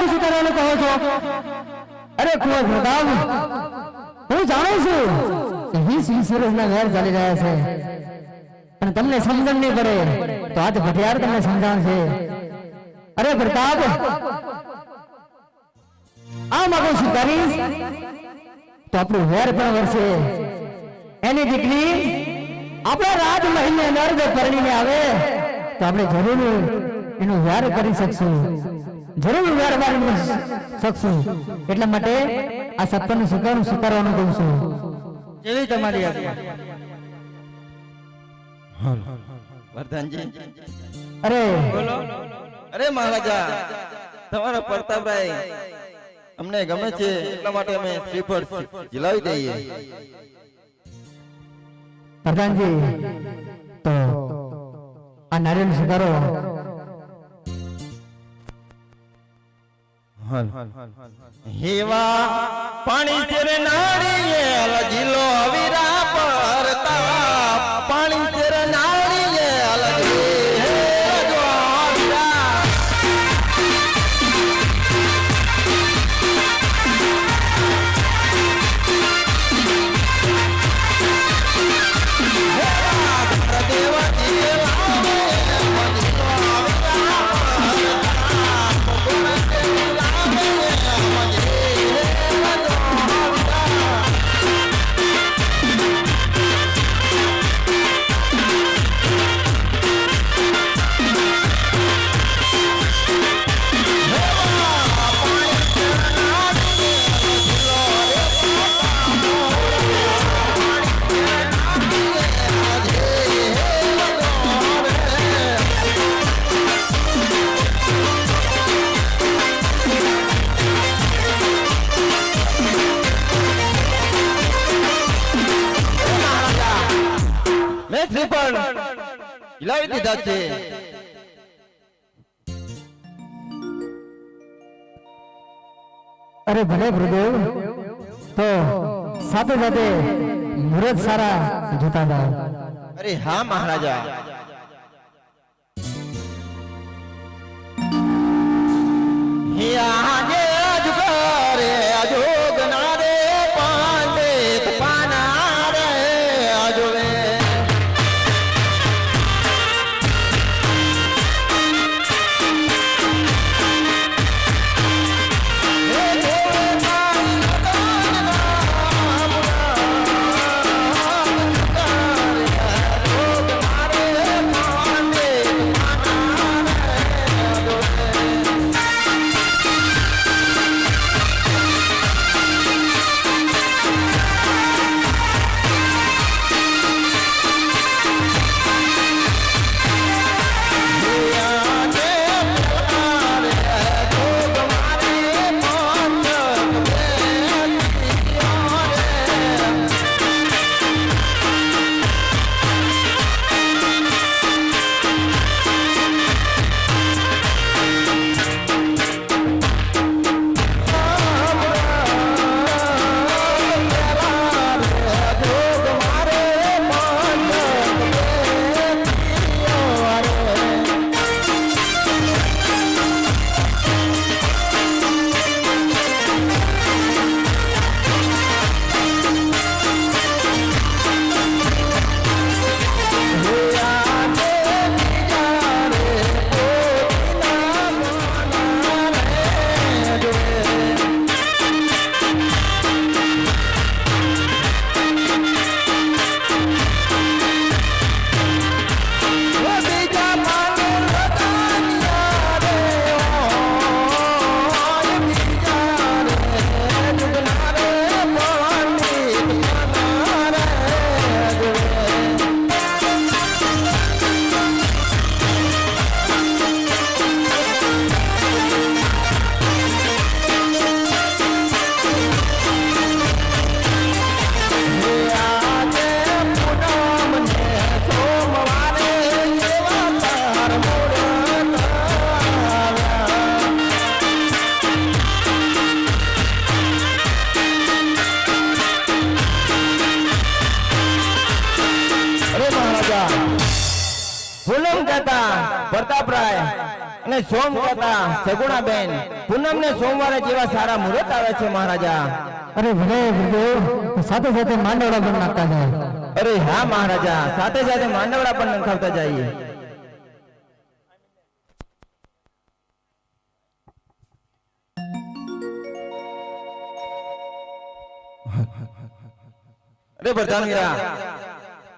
માગું છું કરવાનું કહો છો? અરે કુંવર પ્રતાપ હું જાણું છું વીસ વીસ વર્ષના ઘર ચાલી રહ્યા છે. પણ તમને સમજણ નહીં પડે. તો આજ ભટિયાર તમને સમજાવશે. અરે પ્રતાપ આ માગું કરીશ તો આપણું વેર પણ વરસે. એની દીકરી આપણા રાજમહેલની અંદર જો પરણીને આવે. તો આપણે જરૂર એનું વેર કરી શકશું. જરૂર મારી શકશું એટલા માટે આ સત્તાનું સ્વીકારનું સ્વીકારવાનું કહું છું. જેવી તમારી અરે. બોલો. અરે મહારાજા તમારા પ્રતાપભાઈ અમને ગમે છે એટલા માટે અમે શ્રીફળ ઝીલાવી દઈએ. પ્રધાનજી તો આ નારિયેળ સ્વીકારો હેવા પાણી તેર મેં પણ ઝીલાવી દીધા છે. અરે ભલે ગુરુદેવ તો સાથે સાથે મુરત સારા જોતા અરે હા મહારાજા. અરે પૂનમ ભૂલમ પ્રતાપરાય અને સોમ કહેતા સગુણાબેન. પૂનમ ને સોમવારે જેવા સારા મુહૂર્ત આવે છે મહારાજા. અરે ભલે ગુરુદેવ સાથે સાથે માંડવડા પણ નાખતા જાય. અરે હા મહારાજા. સાથે સાથે માંડવડા પણ નંખાવતા જઈએ. અરે પ્રધાન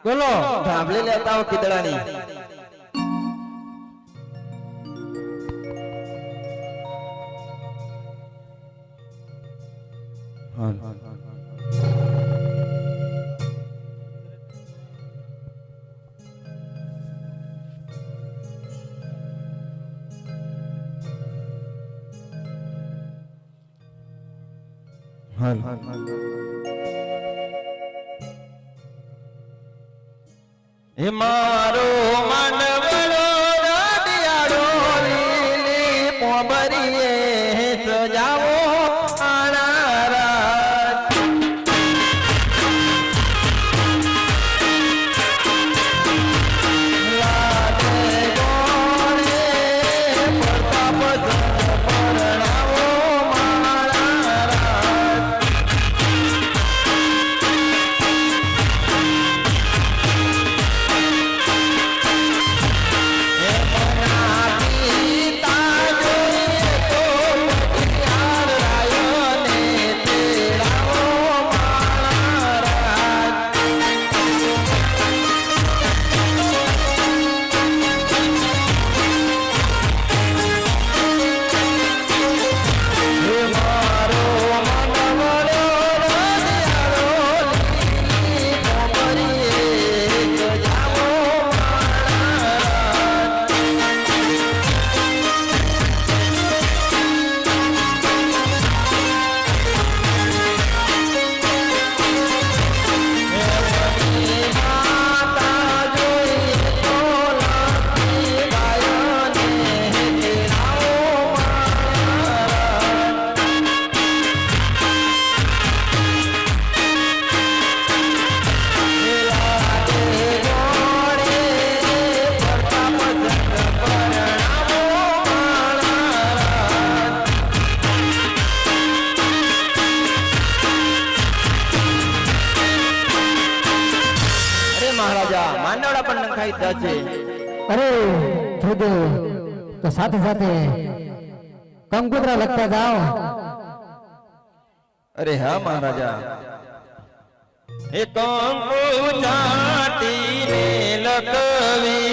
બોલો ધાબળી લેતા હો કીદડાની હે મારો માનવડો રાડિયાળો લીલી પોબરીએ અરે થોડું તો સાથે સાથે કંકુતરા લખતા જાઓ. અરે હા મહારાજા. એ કંકુ ચાટીને લખવી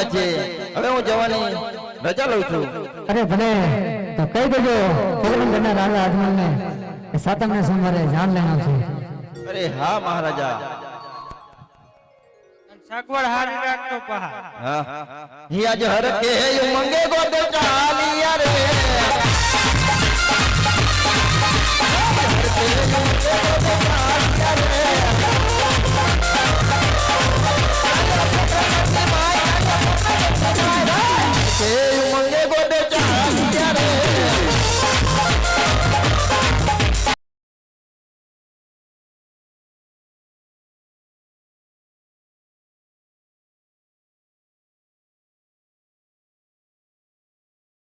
પણ લંબાઈ છે. હવે હું જવાની રજા લઉં છું. અરે ભલે તો કહી દેજો પોરબંદરના રાજા અજમલને કે સાતમને સોમવારે જાન લઈને આવશે. અરે હા મહારાજા. સગવડ હારી રાખતો પહા હા. ઈ આજ હર કે મંગે ગોદે ચાલિયા રે. હર કે મંગે ગોદે ચાલિયા રે.